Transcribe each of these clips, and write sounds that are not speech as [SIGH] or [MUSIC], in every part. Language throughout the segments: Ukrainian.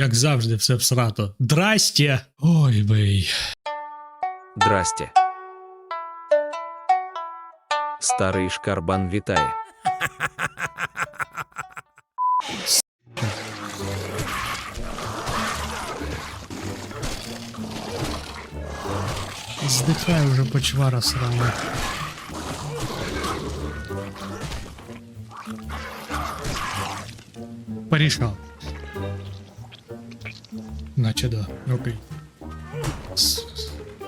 Як завжди, все всрато. Здрастя! Ой бей. Здрасте. Старий шкарбан вітає. Здихай уже почвара срана. Порішав. Наче да. Окей.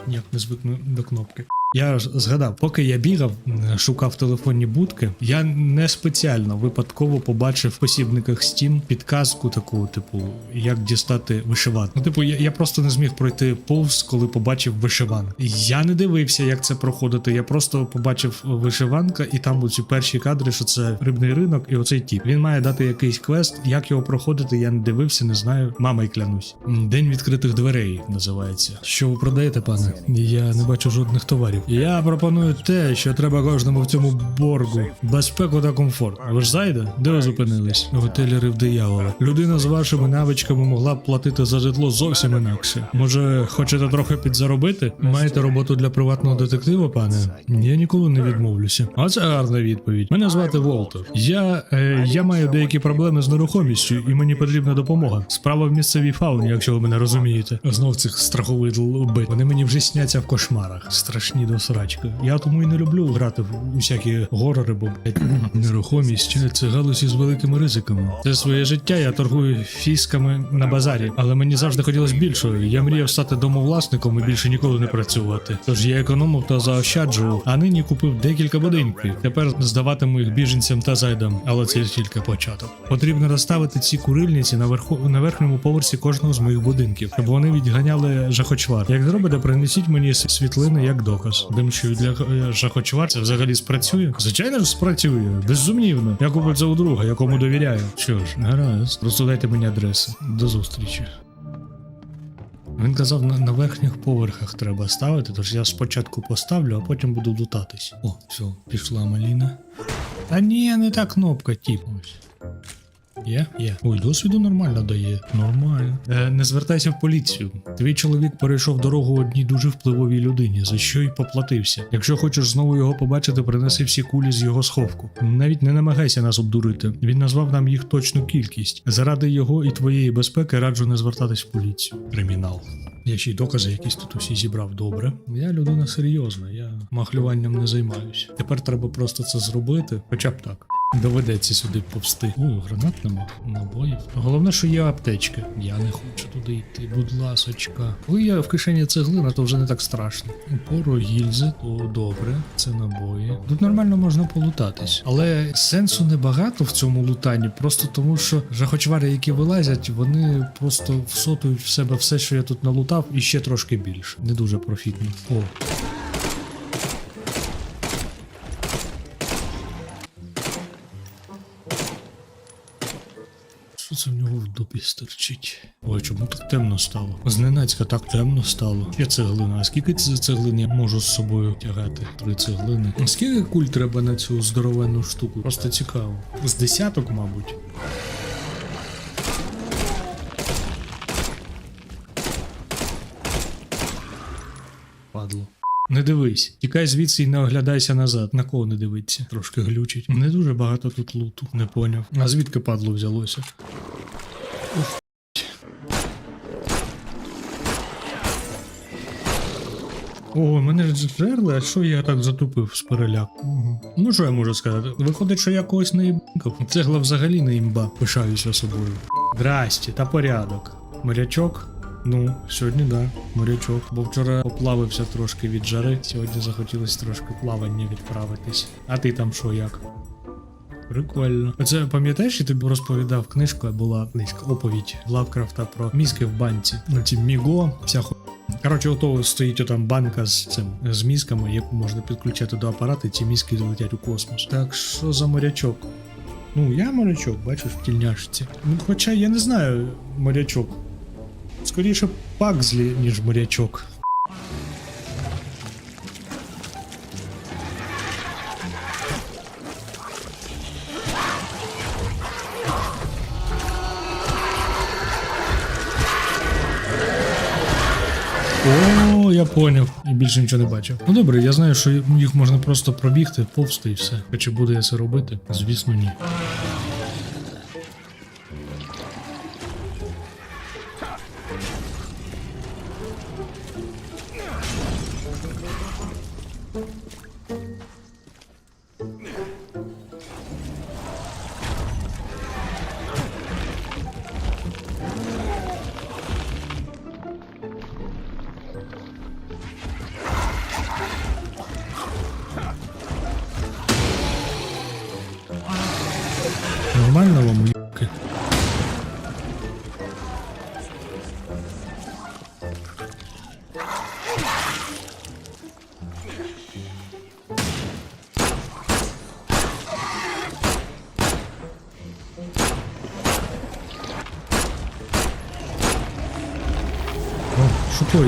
Ніяк не звикну до кнопки. Я згадав, поки я бігав, шукав телефонні будки, я не спеціально випадково побачив в посібниках Steam підказку таку, типу, як дістати вишиванку. Ну, типу, я, я просто не зміг пройти повз, коли побачив вишиванку. Я не дивився, як це проходити. Я просто побачив вишиванка, і там оці перші кадри, що це рибний ринок, і оцей тіп. Він має дати якийсь квест. Як його проходити, я не дивився, не знаю. Мама й клянусь. День відкритих дверей називається. Що ви продаєте, пане? Я не бачу жодних товарів. Я пропоную те, що треба кожному в цьому боргу: безпеку та комфорт. Ви ж зайде? Де ви зупинились? Готелі Рив диявола. Людина з вашими навичками могла б платити за житло зовсім інакше. Може, хочете трохи підзаробити? Маєте роботу для приватного детектива, пане? Я ніколи не відмовлюся. А це гарна відповідь. Мене звати Волтер. Я, е, я маю деякі проблеми з нерухомістю, і мені потрібна допомога. Справа в місцевій фауні, якщо ви мене розумієте. Знов цих страхових лби. Вони мені вже сняться в кошмарах. Страшні до срачки. Я тому і не люблю грати в усякі горори, бо нерухомість це галузі з великими ризиками. Це своє життя я торгую фісками на базарі, але мені завжди хотілося більшого. Я мріяв стати домовласником і більше ніколи не працювати. Тож я економив та заощаджував, а нині купив декілька будинків. Тепер здаватиму їх біженцям та зайдам, але це тільки початок. Потрібно розставити ці курильниці на верху на верхньому поверсі кожного з моїх будинків, щоб вони відганяли жахочвар. Як зробите, принесіть мені світлини як доказ. Димчую для е, це взагалі спрацює? Звичайно ж спрацює, безсумнівно. Я куплю це у друга, якому довіряю. Що ж, гаразд, просто дайте мені адреси. До зустрічі. Він казав, на, на верхніх поверхах треба ставити, тож я спочатку поставлю, а потім буду лутатись. О, все, пішла маліна. Та ні, не та кнопка, тіп. Є? Є. Ой, досвіду нормально дає. Нормально. Е, не звертайся в поліцію. Твій чоловік перейшов дорогу одній дуже впливовій людині, за що й поплатився. Якщо хочеш знову його побачити, принеси всі кулі з його сховку. Навіть не намагайся нас обдурити. Він назвав нам їх точну кількість. Заради його і твоєї безпеки раджу не звертатись в поліцію. Кримінал. Я ще й докази якісь тут усі зібрав добре. Я людина серйозна, я махлюванням не займаюся. Тепер треба просто це зробити, хоча б так. Доведеться сюди повсти. Ой, гранат нема, набоїв. Головне, що є аптечки. Я не хочу туди йти, будь ласочка. Коли я в кишені цеглина, то вже не так страшно. Пору гільзи, то добре, це набої. Тут нормально можна полутатись. Але сенсу небагато в цьому лутанні, просто тому що жахочвари, які вилазять, вони просто всотують в себе все, що я тут налутав, і ще трошки більше. Не дуже профітно. О, Що це в нього в дупі стерчить? Ой, чому так темно стало? Зненацька так темно стало. Є цеглина. А скільки це цеглин я можу з собою тягати? Три цеглини. А Скільки куль треба на цю здоровенну штуку? Просто цікаво. З десяток, мабуть. Падло. Не дивись, тікай звідси і не оглядайся назад. На кого не дивиться? Трошки глючить. Не дуже багато тут луту, не поняв. А звідки падло взялося? Ух. О, мене ж жерли, а що я так затупив з переляку? Угу. Ну що я можу сказати? Виходить, що я когось не імбав. Цегла взагалі не імба. Пишаюся собою. Здрасте, та порядок. Морячок? Ну, сьогодні да, морячок. Бо вчора поплавився трошки від жари. Сьогодні захотілося трошки плавання відправитись. А ти там що як? Прикольно. Оце пам'ятаєш, я тобі розповідав книжка, була книжка, оповідь Лавкрафта про мізки в банці. Ну ці міго, вся ху... Коротше, ото стоїть там банка з цим з мізками, яку можна підключати до апарату, і ці мізки летять у космос. Так що за морячок? Ну, я морячок, бачиш, в тільняшці. Ну, хоча я не знаю, морячок. Скоріше пакзлі, ніж морячок. О, я поняв і більше нічого не бачив. Ну добре, я знаю, що їх можна просто пробігти, повсти і все. Чи буду я це робити? Звісно, ні.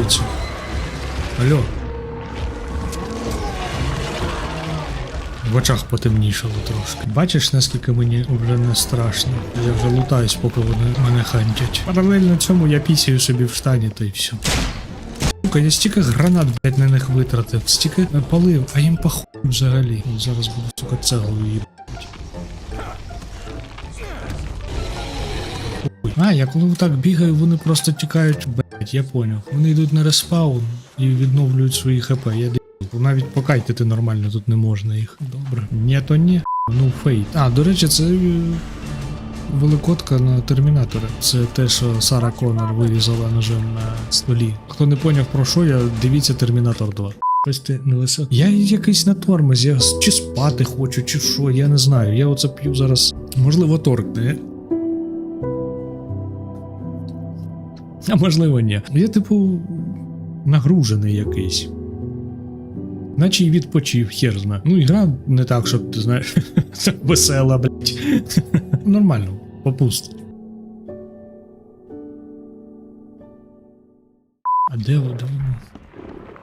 Що? Алло. В очах потемнішало трошки. Бачиш, наскільки мені вже не страшно. Я вже лутаюсь, поки вони мене хантять. Паралельно цьому я пісяю собі в штані, та й все. Сука, я стільки гранат, блядь, на них витратив, стільки палив, а їм похуй взагалі. От зараз буду, сука, цеглою їбать. А, я коли так бігаю, вони просто тікають, я поняв. Вони йдуть на респаун і відновлюють свої хп. Я навіть покайтити нормально тут не можна їх. Добре. Ні, то ні. Ну, фейт. А, до речі, це е, великодка на термінатора. Це те, що Сара Коннор вирізала ножем на столі. Хто не поняв про що, я дивіться Термінатор 2. Щось ти не лисе. Я якийсь на тормозі, я чи спати хочу, чи що, я не знаю. Я оце п'ю зараз. Можливо, торкне. [LAUGHS] А можливо, ні. Я, типу, нагружений якийсь. Наче й відпочив, хер зна. Ну, ігра не так, щоб ти знаєш, [LAUGHS] весела, блять. [LAUGHS] Нормально, попуст. А де воно?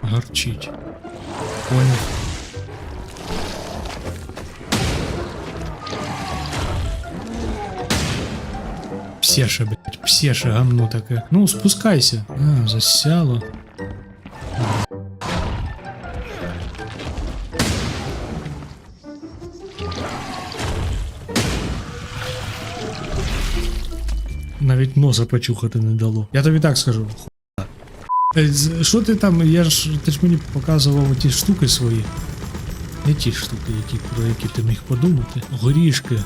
Гарчить. Поняв. Псеша, блять, псеша, гамно таке. Ну, спускайся. А, засяло. Навіть носа почухати не дало. Я тобі так скажу. Що ти там? Я ж ти ж мені показував ті штуки свої. Не ті штуки, які, про які ти міг подумати. Горішки.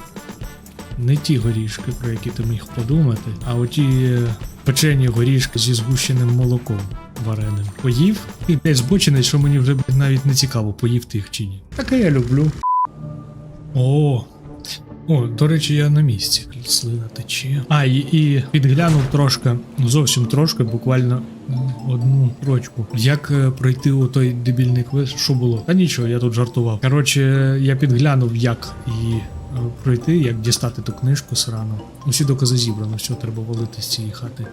Не ті горішки, про які ти міг подумати, а оті е, печені горішки зі згущеним молоком вареним. Поїв? І десь збочений, що мені вже навіть не цікаво, поїв ти їх чи ні. Таке я люблю. О, о, до речі, я на місці. Слина тече. А, і, і підглянув трошки, ну, зовсім трошки, буквально одну строчку. Як е, пройти у той дебільний квест? Що було? Та нічого, я тут жартував. Коротше, я підглянув, як е, пройти, як дістати ту книжку срану. Усі докази зібрано, що треба валити з цієї хати.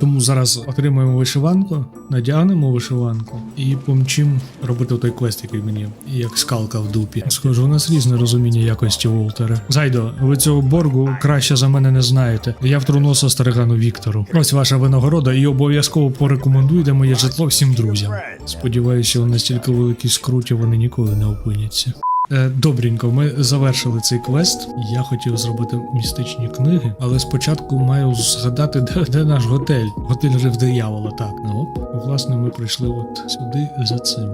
Тому зараз отримаємо вишиванку, надягнемо вишиванку і помчим робити той квест, який мені як скалка в дупі. Схоже, у нас різне розуміння якості Волтера. Зайдо, ви цього боргу краще за мене не знаєте. Я втру носа старигану Віктору. Ось ваша винагорода, і обов'язково порекомендуйте моє житло всім друзям. Сподіваюся, у настільки великій скруті вони ніколи не опиняться. Е, Добренько, ми завершили цей квест. Я хотів зробити містичні книги, але спочатку маю згадати, де, де наш готель. Готель Рив Диявола, так. Ну, оп. Власне, ми прийшли от сюди за цим.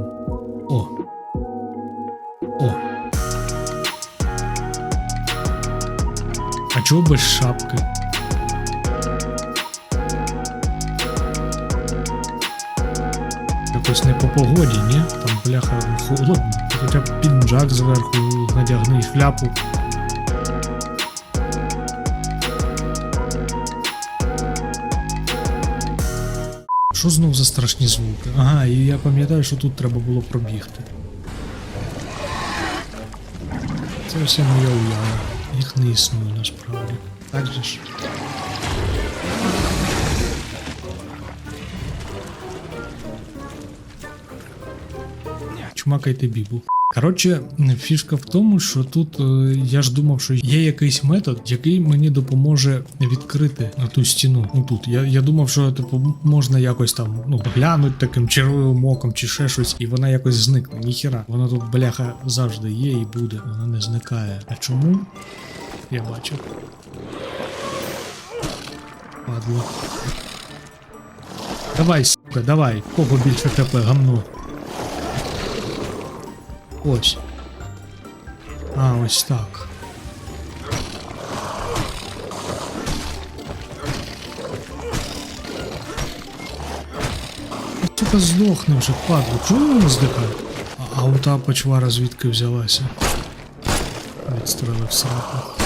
О. О. А чого без шапки? Якось не по погоді, ні? Там бляха холодно. Хоча б піджак зверху надягни і шляпу. Що знов за страшні звуки? Ага, і я пам'ятаю, що тут треба було пробігти. Це все моя уява. Їх не існує насправді. Так же ж. Чумакайте бібу. Коротше, фішка в тому, що тут е, я ж думав, що є якийсь метод, який мені допоможе відкрити ту стіну. Ну тут. Я, я думав, що типу можна якось там ну, глянути таким червивим оком чи ще щось, і вона якось зникне. Ніхіра. Вона тут бляха завжди є і буде. Вона не зникає. А чому? Я бачив. Падло. Давай, сука, давай. Кого більше ТП, гамно. Ось. А, ось так. Сука, здохне вже, падло. Чому воно здихає? А, а ота та почвара звідки взялася? Відстрелив сраку.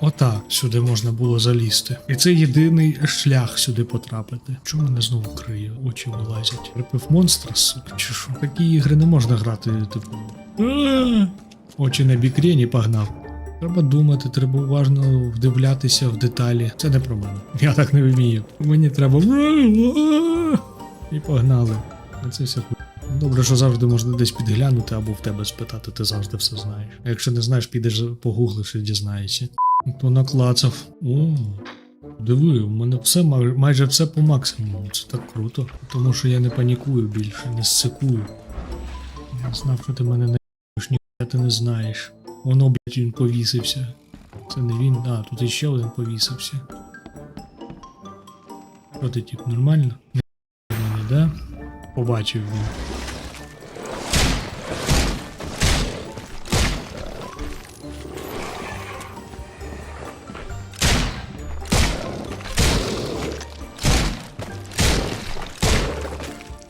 Ота сюди можна було залізти. І це єдиний шлях сюди потрапити. Чому мене знову криє? Очі вилазять. Припив монстра, сука, чи що? Такі ігри не можна грати, типу. Очі на бікрені погнав. Треба думати, треба уважно вдивлятися в деталі. Це не про мене. Я так не вмію. Мені треба. І погнали. Це все. Добре, що завжди можна десь підглянути або в тебе спитати, ти завжди все знаєш. А якщо не знаєш, підеш погуглиш і дізнаєшся. То наклацав. О, диви, у мене все майже все по максимуму. Це так круто. Тому що я не панікую більше, не сикую. Я знав, що ти мене не ні ти не знаєш. Воно, блядь, він повісився. Це не він, а, тут іще один повісився. Що ти, тип, нормально? Не мене, да? Побачив він.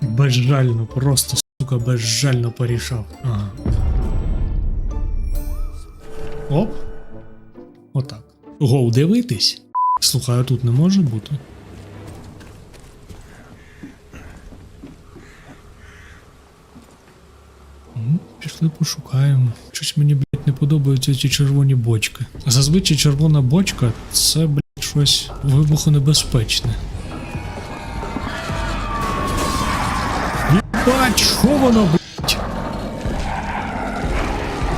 Безжально, просто, сука, безжально порішав. Ага. Оп. Отак. Гоу, дивитись. Слухай, а тут не може бути. Ну, Пішли пошукаємо. Щось мені, блядь, не подобаються ці червоні бочки. Зазвичай червона бочка це, блядь, щось вибухонебезпечне. Єбать, що воно, блядь?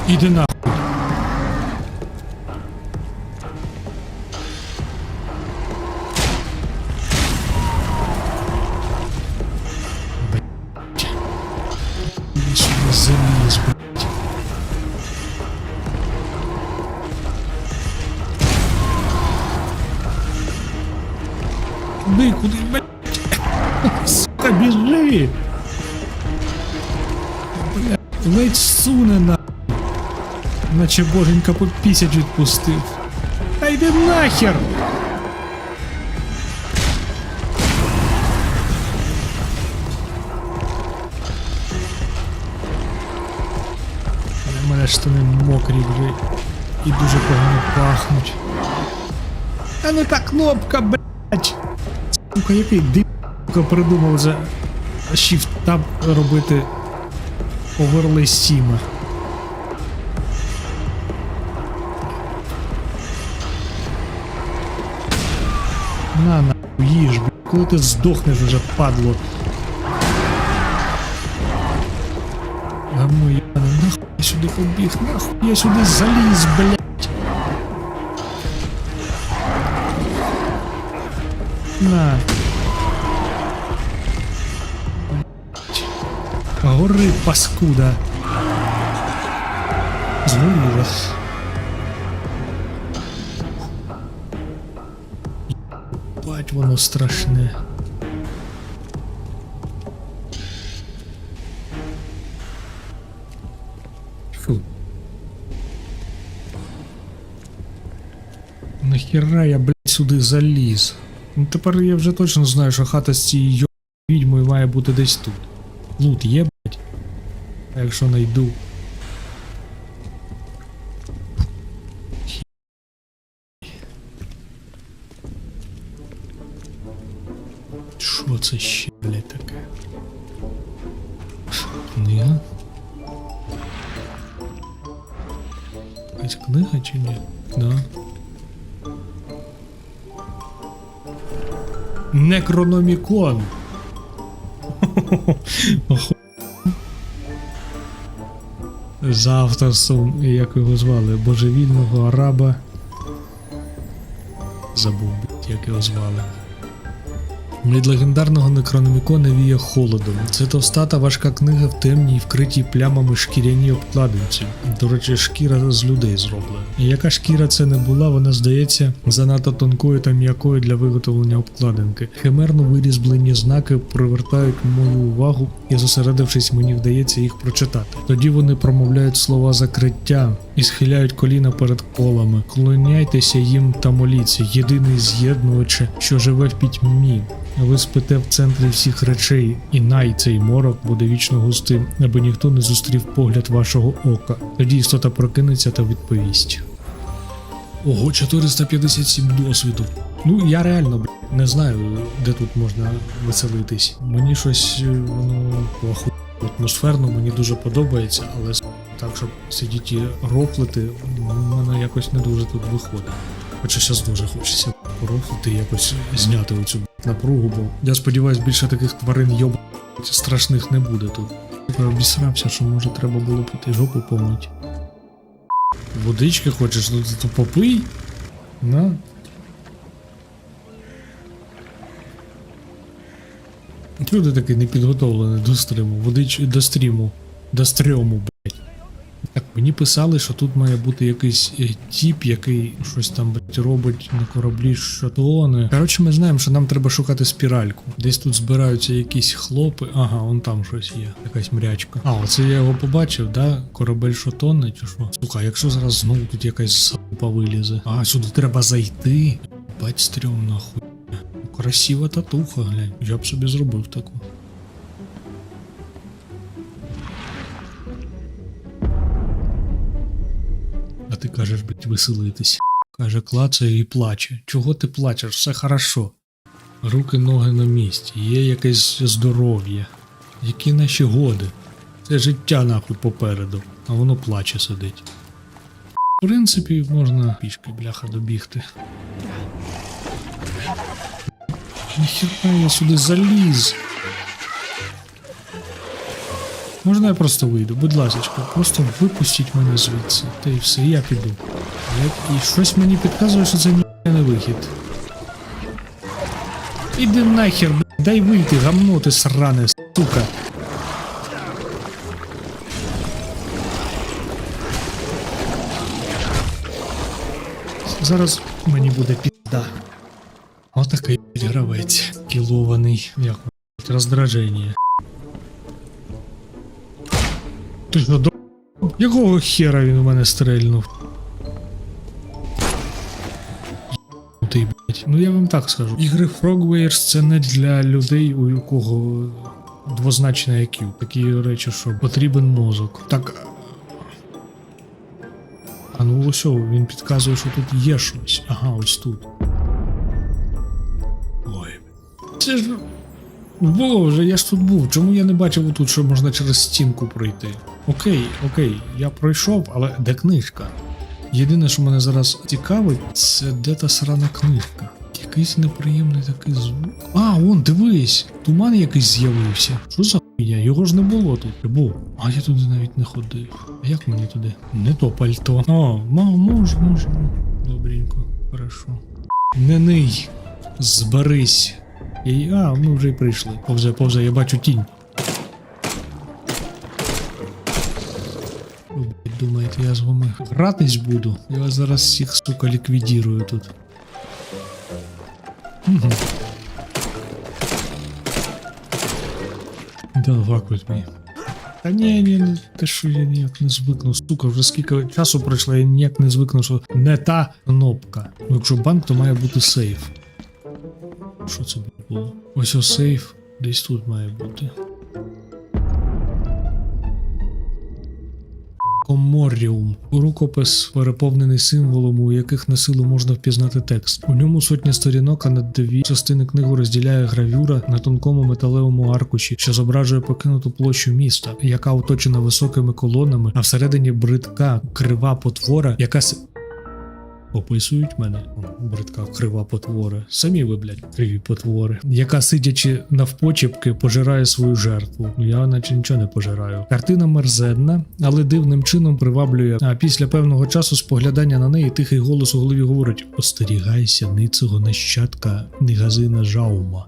Іди нахуй. Куди, блядь? [LAUGHS] Сука, біжи! Ледь суне на. Наче боженька по пісять відпустив. Та йди нахер! У мене штани мокрі вже і дуже погано пахнуть. А ну та кнопка, блядь! Сука, який дивка придумав за Shift Tab робити оверлей Стіма. На нахуй їж, блядь, коли ти здохнеш вже падло. Гамно ебане, нахуй я сюди побіг, нахуй я сюди заліз, блядь. На. Гори, паскуда. Згоріла. Бать, воно страшне. Фу. Я, блядь, сюди заліз. Ну тепер я вже точно знаю, що хата з цією відьмою має бути десь тут. Лут є, якщо найду. Що це ще, блядь, таке? Книга? Якась книга чи ні? Да. Некрономікон. [LAUGHS] Оху- за авторством, як його звали, божевільного араба. Забув, як його звали. Від легендарного Некрономікона віє холодом. Це товста та важка книга в темній, вкритій плямами шкіряній обкладинці. До речі, шкіра з людей зроблена. Яка шкіра це не була, вона здається занадто тонкою та м'якою для виготовлення обкладинки. Химерно вирізблені знаки привертають мою увагу, і зосередившись, мені вдається їх прочитати. Тоді вони промовляють слова закриття і схиляють коліна перед колами. Клоняйтеся їм та моліться, єдиний з'єднуваче, що живе в пітьмі. Ви спите в центрі всіх речей, і най цей морок буде вічно густим, аби ніхто не зустрів погляд вашого ока. Тоді істота прокинеться та відповість. Ого, 457 досвіду. Ну я реально бля, не знаю, де тут можна веселитись. Мені щось е, воно плохо атмосферно, мені дуже подобається, але так, щоб сидіти і рофлити, мене якось не дуже тут виходить. Хоча зараз дуже хочеться і якось зняти оцю напругу, бо я сподіваюся, більше таких тварин йоб страшних не буде тут. Я обісрався, що може треба було піти жопу помити. Водички хочеш, ну то попий? На. Чого ти такий непідготовлений до стриму? Водич до стріму. До стрьому, блять. Так, мені писали, що тут має бути якийсь е, тіп, який щось там блять, робить на кораблі шатони. Коротше, ми знаємо, що нам треба шукати спіральку. Десь тут збираються якісь хлопи. Ага, вон там щось є, якась мрячка. А, оце я його побачив, да? Корабель шатонний чи що? Слухай, якщо зараз знову тут якась залупа вилізе. А, сюди треба зайти. Бать стрьомно хуй. Красива татуха, глянь. Я б собі зробив таку. А ти кажеш, блядь, веселитись. Каже, клацає і плаче. Чого ти плачеш? Все хорошо. Руки, ноги на місці, є якесь здоров'я. Які наші годи? Це життя нахуй попереду, а воно плаче сидить. В принципі, можна пішки, бляха, добігти. Ніхіра я сюди заліз. Можна я просто вийду, будь ласка, просто випустіть мене звідси. Та й все, я піду. Я... І щось мені підказує, що це не вихід. Іди нахер, бля, дай вийти, гамно ти сране, сука. Зараз мені буде пізда. Отакий гравець. Кілований. Як роздраження. Ти що, до... Якого хера він у мене стрельнув? Ти, блядь. Ну я вам так скажу. Ігри Frogwares це не для людей, у кого двозначне IQ. Такі речі, що потрібен мозок. Так. А ну ось він підказує, що тут є щось. Ага, ось тут. Це ж. Боже, я ж тут був. Чому я не бачив тут, що можна через стінку пройти? Окей, окей, я пройшов, але де книжка? Єдине, що мене зараз цікавить, це де та срана книжка. Якийсь неприємний такий звук. А, вон, дивись! Туман якийсь з'явився. Що за хуйня? Його ж не було тут. Був. А я туди навіть не ходив. А як мені туди? Не то пальто. О, ма, можу, можу. Добренько, хорошо. Не ний. Зберись. І, а, ми вже й прийшли. Повзе, повзе, я бачу тінь. Ви, думаєте, я з вами гратись буду? Я вас зараз всіх, сука, ліквідірую тут. Угу. Да, with me. Та ні, ні, те що я ніяк не звикну. Сука, вже скільки часу пройшло, я ніяк не звикну, що не та кнопка. Ну, якщо банк, то має бути сейф. Що це було? Ось о сейф. Десь тут має бути. Коморіум. Рукопис переповнений символом, у яких на силу можна впізнати текст. У ньому сотня сторінок, а на дві частини книгу розділяє гравюра на тонкому металевому аркуші, що зображує покинуту площу міста, яка оточена високими колонами, а всередині бридка, крива потвора, яка с- Описують мене. Бридка крива потвори. Самі ви, блядь, криві потвори. Яка, сидячи навпочепки, пожирає свою жертву. Я наче нічого не пожираю. Картина мерзенна, але дивним чином приваблює. А після певного часу споглядання на неї тихий голос у голові говорить: Остерігайся ницого нащадка негазина Жаума.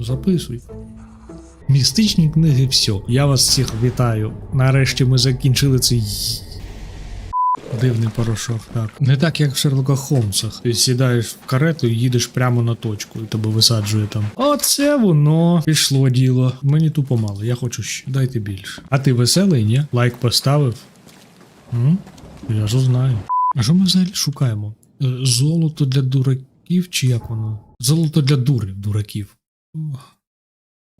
Записуй. Містичні книги все. Я вас всіх вітаю. Нарешті ми закінчили цей дивний порошок. Так. Не так, як в Шерлока Холмсах. Ти сідаєш в карету і їдеш прямо на точку, і тебе висаджує там. Оце воно пішло діло. Мені тупо мало, я хочу ще. Дайте більше. А ти веселий, ні? Лайк поставив? М? Я ж знаю. А що ми взагалі шукаємо? Е, Золото для дураків чи як воно? Золото для дурів, дураків. Ох.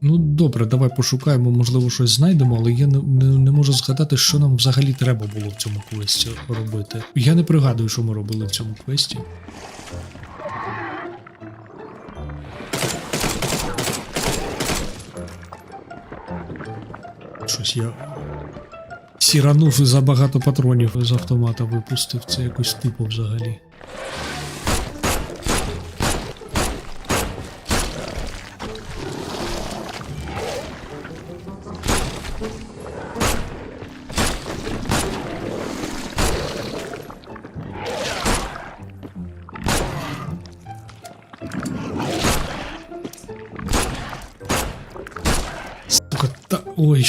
Ну добре, давай пошукаємо, можливо, щось знайдемо, але я не, не, не можу згадати, що нам взагалі треба було в цьому квесті робити. Я не пригадую, що ми робили в цьому квесті. Щось я сіранув і забагато патронів з автомата випустив. Це якось тупо взагалі.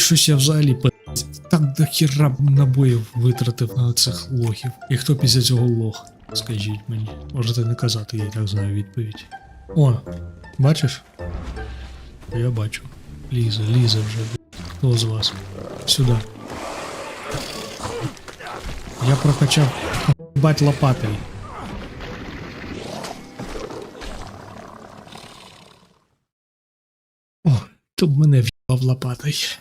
Щось я взагалі п... Так до хіра набоїв витратив на цих лохів. І хто після цього лох? Скажіть мені. Можете не казати, я і так знаю відповідь. О, бачиш? Я бачу. Лізе, лізе вже. Хто з вас? Сюди. Я прокачав бать лопатою. О, б мене в'їбав лопатой.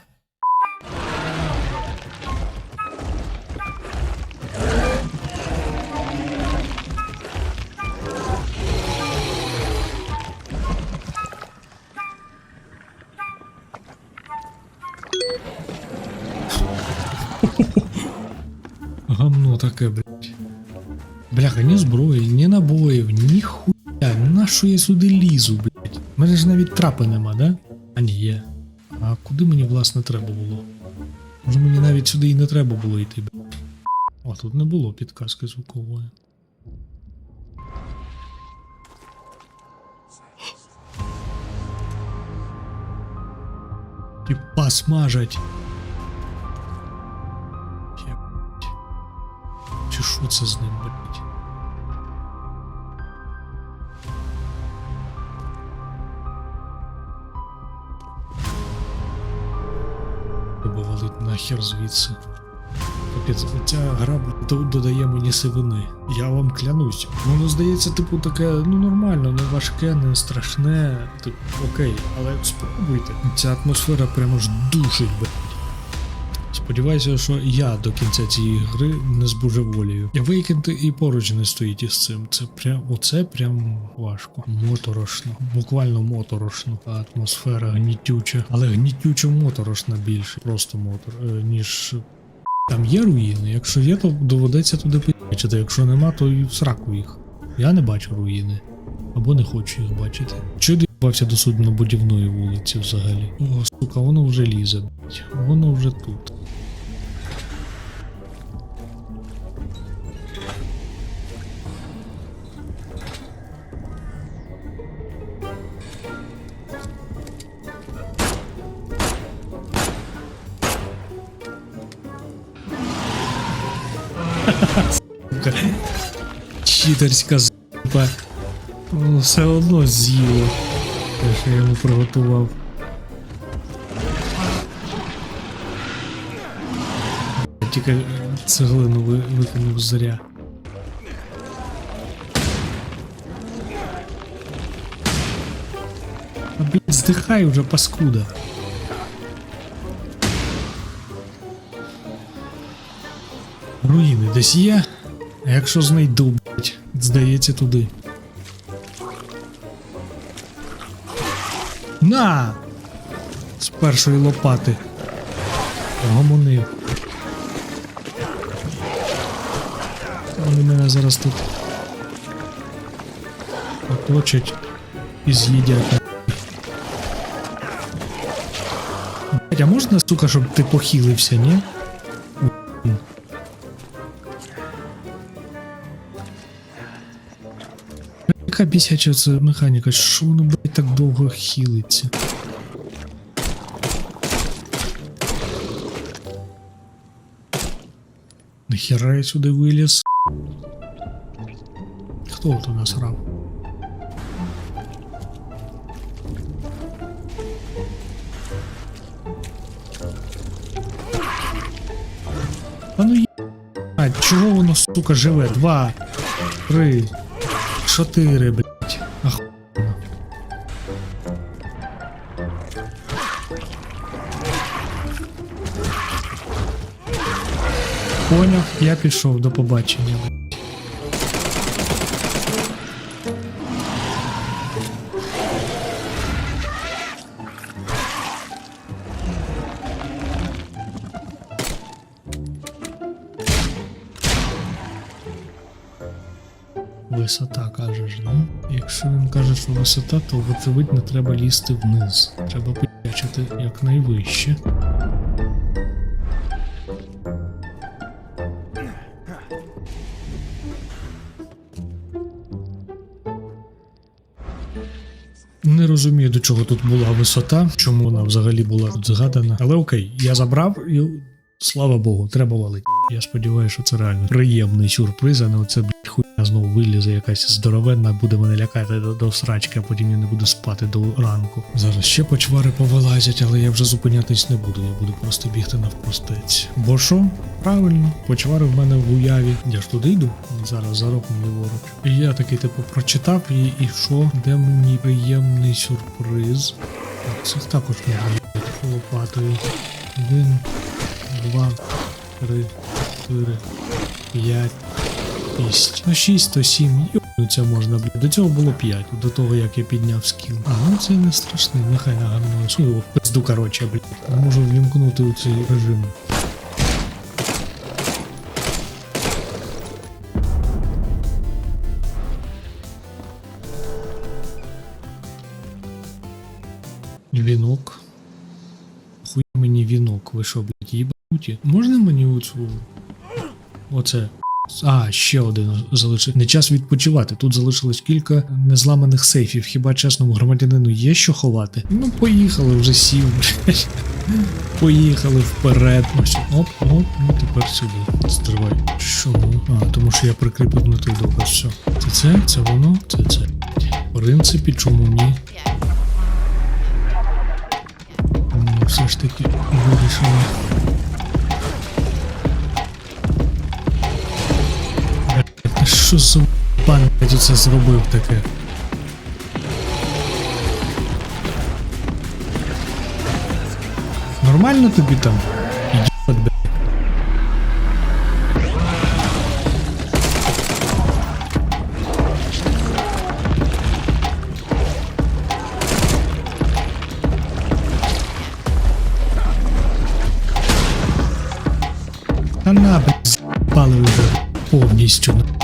Що я сюди лізу, блядь? У мене ж навіть трапи нема, да? А ні, є. А куди мені власне треба було? Може мені навіть сюди і не треба було йти, блядь. О, тут не було підказки звукової. Типа смажать. Чи що це з ним, блядь? Нахер звідси. Капець, ця гра додає мені сивини. Я вам клянусь. Воно здається, типу, таке, ну нормально, не важке, не страшне. Типу, окей, але спробуйте. Ця атмосфера прямо ж душить, блядь. Сподіваюся, що я до кінця цієї гри не збожеволію. Викинути і поруч не стоїть із цим. Це прям оце прям важко. Моторошно. Буквально моторошно. Атмосфера гнітюча. Але гнітючо моторошна більше. Просто мотор, е, ніж. Там є руїни. Якщо є, то доведеться туди поїхати. Якщо нема, то і в сраку їх. Я не бачу руїни. Або не хочу їх бачити. Чи доїбався до суднобудівної вулиці взагалі? О, сука, воно вже лізе. Воно вже тут. Читерська. Воно все одно з'їло. Я йому приготував. Тільки цеглину ви- викинув зря. А блядь, здихай уже, паскуда. Руїни десь є? А якщо знайду, блядь, здається туди. На! З першої лопати. Гомонив. Вони мене зараз тут оточать і з'їдять. А можна, сука, щоб ти похилився, ні? Яка бісяча це механіка, що воно, блядь, так довго хилиться? Нахера я сюди виліз? Хто от у нас грав? А ну є... А, чого воно, сука, живе? Два, три, чотири, блять. Охуєнно. Поняв, я пішов до побачення. Висота кажеш, да? Якщо він каже, що висота, то вочевидно треба лізти вниз. Треба п'ячити якнайвище. Не розумію, до чого тут була висота, чому вона взагалі була тут згадана. Але окей, я забрав і слава Богу, треба валити. Я сподіваюся, що це реально приємний сюрприз, а не оце блядь, хуйня знову вилізе якась здоровенна, буде мене лякати до, до срачки, а потім я не буду спати до ранку. Зараз ще почвари повилазять, але я вже зупинятись не буду, я буду просто бігти навпростець. Бо що? Правильно, почвари в мене в уяві. Я ж туди йду, зараз за роком ліворуч. І я такий, типу, прочитав і, і що? Де мені приємний сюрприз? Це також їхати лопатою. Один, два, три, чотири, п'ять, шість. Ну шість, то сім. Йобнуться можна, блядь. До цього було п'ять, до того як я підняв скіл. А ну це не страшно, нехай нагадує. Су його в пизду, короче, блядь. Можу ввімкнути у цей режим. Вінок. Хуй мені вінок, ви що, блядь, їбануті? Можна мені оцю. Оце. А, ще один залишив. Не час відпочивати. Тут залишилось кілька незламаних сейфів. Хіба чесному громадянину є що ховати? Ну, поїхали, вже сів. Поїхали вперед. Ось, оп, оп, ну тепер сюди. Стривай. Чому? А, тому що я прикріпив на той доказ. Все. Це це, це воно, це це. В принципі, чому ні? Ну, все ж таки вирішили. Що за пам'ять це зробив таке? Нормально тобі там?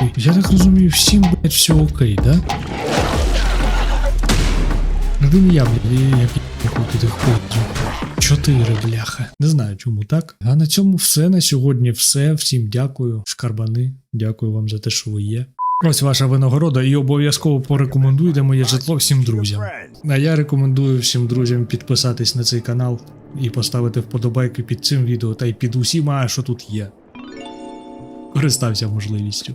Повністю. Я так розумію, всім, блядь, все окей, да? Один я, блядь, і як я тих ходів. Чотири, бляха. Не знаю, чому так. А на цьому все на сьогодні. Все. Всім дякую. Шкарбани. Дякую вам за те, що ви є. Ось ваша винагорода, і обов'язково порекомендуйте моє житло всім друзям. А я рекомендую всім друзям підписатись на цей канал і поставити вподобайки під цим відео та й під усіма, що тут є. Користався можливістю.